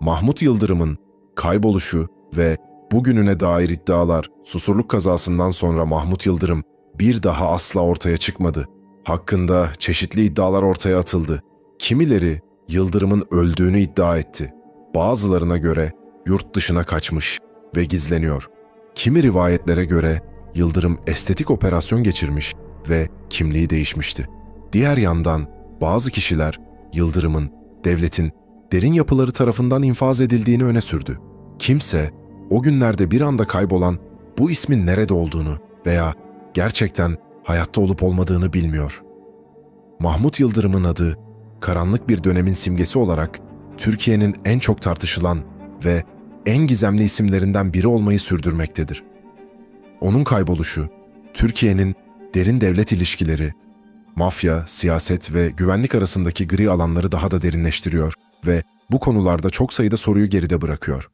Mahmut Yıldırım'ın kayboluşu ve bugününe dair iddialar Susurluk kazasından sonra Mahmut Yıldırım bir daha asla ortaya çıkmadı. Hakkında çeşitli iddialar ortaya atıldı. Kimileri Yıldırım'ın öldüğünü iddia etti. Bazılarına göre yurt dışına kaçmış ve gizleniyor. Kimi rivayetlere göre Yıldırım estetik operasyon geçirmiş ve kimliği değişmişti. Diğer yandan bazı kişiler Yıldırım'ın devletin derin yapıları tarafından infaz edildiğini öne sürdü. Kimse o günlerde bir anda kaybolan bu ismin nerede olduğunu veya gerçekten hayatta olup olmadığını bilmiyor. Mahmut Yıldırım'ın adı karanlık bir dönemin simgesi olarak Türkiye'nin en çok tartışılan ve en gizemli isimlerinden biri olmayı sürdürmektedir. Onun kayboluşu Türkiye'nin derin devlet ilişkileri, mafya, siyaset ve güvenlik arasındaki gri alanları daha da derinleştiriyor ve bu konularda çok sayıda soruyu geride bırakıyor.